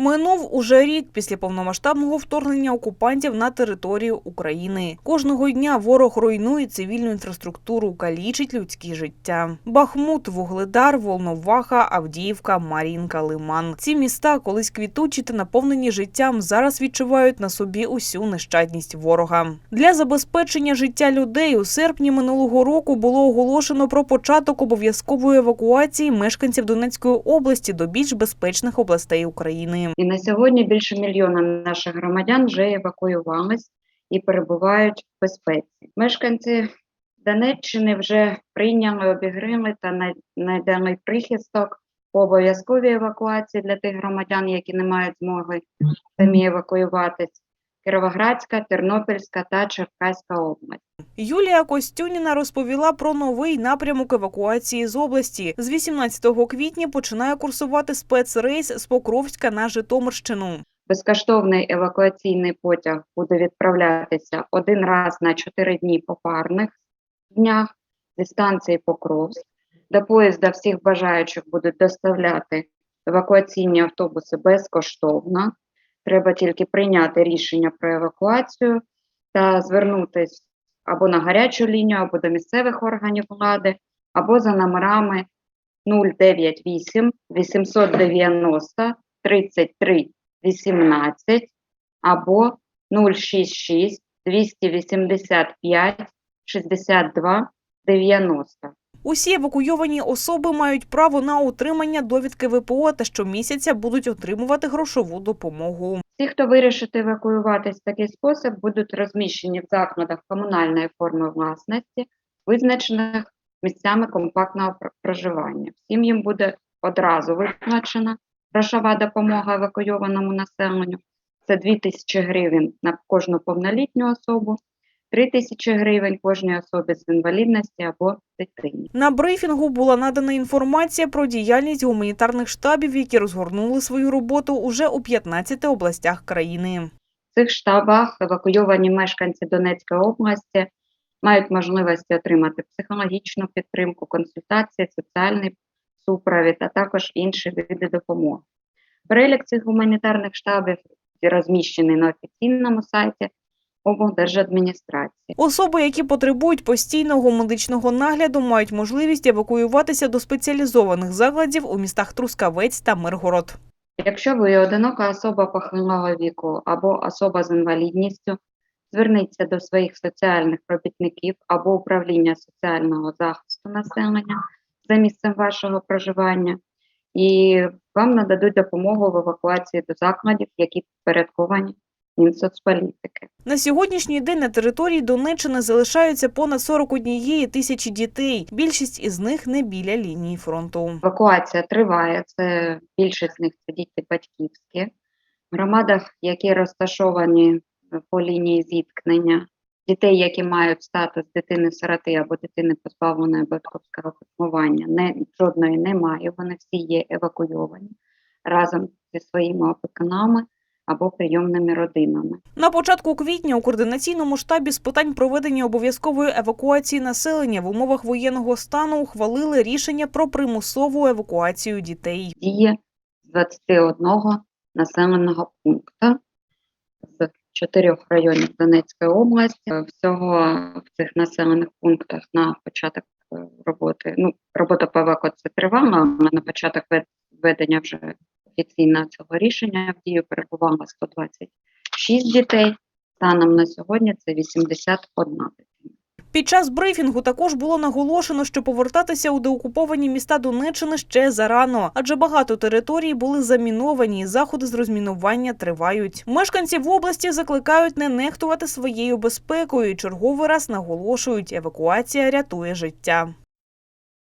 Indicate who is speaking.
Speaker 1: Минув уже рік після повномасштабного вторгнення окупантів на територію України. Кожного дня ворог руйнує цивільну інфраструктуру, калічить людські життя. Бахмут, Вугледар, Волноваха, Авдіївка, Мар'їнка, Лиман. Ці міста, колись квітучі та наповнені життям, зараз відчувають на собі усю нещадність ворога. Для забезпечення життя людей у серпні минулого року було оголошено про початок обов'язкової евакуації мешканців Донецької області до більш безпечних областей України.
Speaker 2: І на сьогодні більше мільйона наших громадян вже евакуювались і перебувають в безпеці. Мешканці Донеччини вже прийняли, обігрили та знайдений прихисток по обов'язковій евакуації для тих громадян, які не мають змоги самі евакуюватись. Кіровоградська, Тернопільська та Черкаська область.
Speaker 1: Юлія Костюніна розповіла про новий напрямок евакуації з області. З 18 квітня починає курсувати спецрейс з Покровська на Житомирщину.
Speaker 2: Безкоштовний евакуаційний потяг буде відправлятися один раз на 4 дні по парних днях зі станції Покровськ. До поїзда всіх бажаючих будуть доставляти евакуаційні автобуси безкоштовно. Треба тільки прийняти рішення про евакуацію та звернутися або на гарячу лінію, або до місцевих органів влади, або за номерами 098 890 33 18 або 066 285 62 90.
Speaker 1: Усі евакуйовані особи мають право на отримання довідки ВПО та щомісяця будуть отримувати грошову допомогу.
Speaker 2: Всі, хто вирішить евакуюватись в такий спосіб, будуть розміщені в закладах комунальної форми власності, визначених місцями компактного проживання. Всім їм буде одразу визначена грошова допомога евакуйованому населенню. Це 2 тисячі гривень на кожну повнолітню особу, 3 тисячі гривень кожній особі з інвалідності або дитині.
Speaker 1: На брифінгу була надана інформація про діяльність гуманітарних штабів, які розгорнули свою роботу уже у 15 областях країни.
Speaker 2: В цих штабах евакуйовані мешканці Донецької області мають можливості отримати психологічну підтримку, консультації, соціальний супровід, а також інші види допомоги. Перелік цих гуманітарних штабів розміщений на офіційному сайті облдержадміністрації.
Speaker 1: Особи, які потребують постійного медичного нагляду, мають можливість евакуюватися до спеціалізованих закладів у містах Трускавець та Миргород.
Speaker 2: Якщо ви одинока особа похилого віку або особа з інвалідністю, зверніться до своїх соціальних робітників або управління соціального захисту населення за місцем вашого проживання, і вам нададуть допомогу в евакуації до закладів, які підпорядковані Мінсоцполітики.
Speaker 1: На сьогоднішній день на території Донеччини залишаються понад 41 тисячі дітей. Більшість із них не біля лінії фронту.
Speaker 2: Евакуація триває. Це більшість з них це діти батьківські. В громадах, які розташовані по лінії зіткнення, дітей, які мають статус дитини-сироти або дитини позбавленої батьківського піклування, не жодної немає. Вони всі є евакуйовані разом зі своїми опікунами або прийомними родинами.
Speaker 1: На початку квітня у координаційному штабі з питань проведення обов'язкової евакуації населення в умовах воєнного стану ухвалили рішення про примусову евакуацію дітей.
Speaker 2: діє з 21 населеного пункту з чотирьох районів Донецької області. Всього в цих населених пунктах на початок е, роботи, ну, робота по евакуації тривала, але на початок вед- введення вже офіційно цього рішення в дію перебувало 126 дітей. Станом на сьогодні це 81 дитина.
Speaker 1: Під час брифінгу також було наголошено, що повертатися у деокуповані міста Донеччини ще зарано, адже багато територій були заміновані, і заходи з розмінування тривають. Мешканці в області закликають не нехтувати своєю безпекою. і Черговий раз наголошують, евакуація рятує життя.